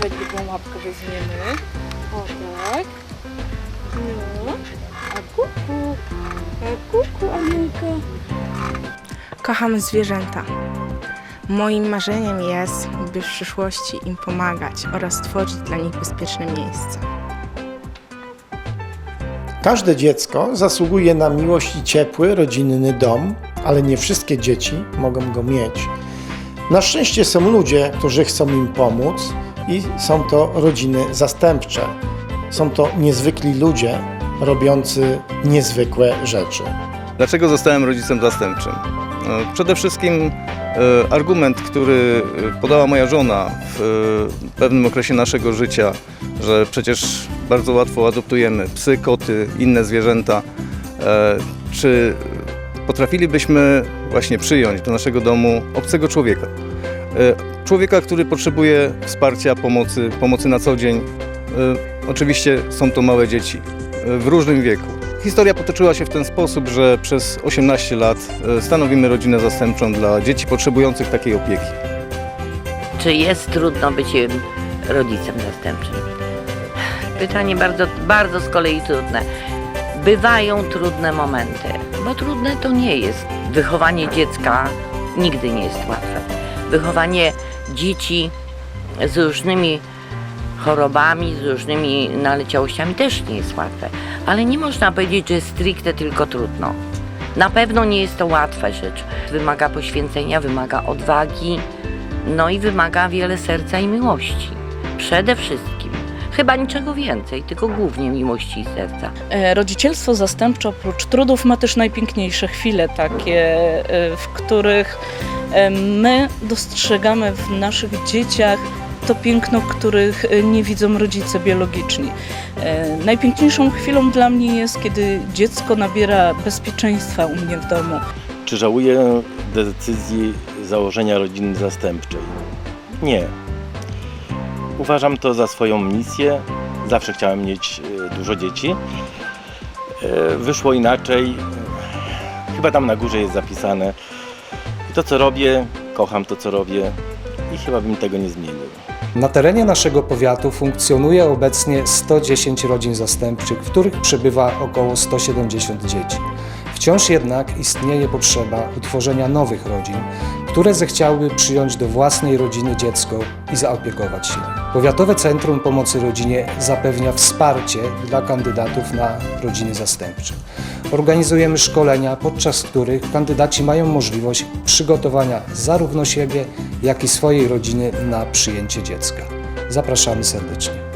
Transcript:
Dawaj drugą łapkę weźmiemy. O tak. No. A kuku. A kuku, Anielka. Kocham zwierzęta. Moim marzeniem jest, by w przyszłości im pomagać oraz stworzyć dla nich bezpieczne miejsce. Każde dziecko zasługuje na miłość i ciepły, rodzinny dom, ale nie wszystkie dzieci mogą go mieć. Na szczęście są ludzie, którzy chcą im pomóc i są to rodziny zastępcze. Są to niezwykli ludzie robiący niezwykłe rzeczy. Dlaczego zostałem rodzicem zastępczym? E, Przede wszystkim e, argument, który e, podała moja żona w pewnym okresie naszego życia, że przecież bardzo łatwo adoptujemy psy, koty, inne zwierzęta. Czy potrafilibyśmy właśnie przyjąć do naszego domu obcego człowieka? Człowieka, który potrzebuje wsparcia, pomocy, pomocy na co dzień. E, Oczywiście są to małe dzieci e, w różnym wieku. Historia potoczyła się w ten sposób, że przez 18 lat e, stanowimy rodzinę zastępczą dla dzieci potrzebujących takiej opieki. Czy jest trudno być em, rodzicem zastępczym? Pytanie bardzo, bardzo z kolei trudne. Bywają trudne momenty, bo trudne to nie jest. Wychowanie dziecka nigdy nie jest łatwe. Wychowanie dzieci z różnymi chorobami, z różnymi naleciałościami też nie jest łatwe. Ale nie można powiedzieć, że stricte tylko trudno. Na pewno nie jest to łatwa rzecz. Wymaga poświęcenia, wymaga odwagi, no i wymaga wiele serca i miłości. Przede wszystkim. Chyba niczego więcej, tylko głównie miłości i serca. E, Rodzicielstwo zastępcze oprócz trudów ma też najpiękniejsze chwile, takie, e, w których my dostrzegamy w naszych dzieciach to piękno, których e, nie widzą rodzice biologiczni. E, Najpiękniejszą chwilą dla mnie jest, kiedy dziecko nabiera bezpieczeństwa u mnie w domu. Czy żałuję decyzji założenia rodziny zastępczej? Nie. Uważam to za swoją misję. Zawsze chciałem mieć e, dużo dzieci. E, Wyszło inaczej. Chyba tam na górze jest zapisane. To co robię, kocham to co robię i chyba bym tego nie zmienił. Na terenie naszego powiatu funkcjonuje obecnie 110 rodzin zastępczych, w których przebywa około 170 dzieci. Wciąż jednak istnieje potrzeba utworzenia nowych rodzin, które zechciałyby przyjąć do własnej rodziny dziecko i zaopiekować się. Powiatowe Centrum Pomocy Rodzinie zapewnia wsparcie dla kandydatów na rodziny zastępcze. Organizujemy szkolenia, podczas których kandydaci mają możliwość przygotowania zarówno siebie, jak i swojej rodziny na przyjęcie dziecka. Zapraszamy serdecznie.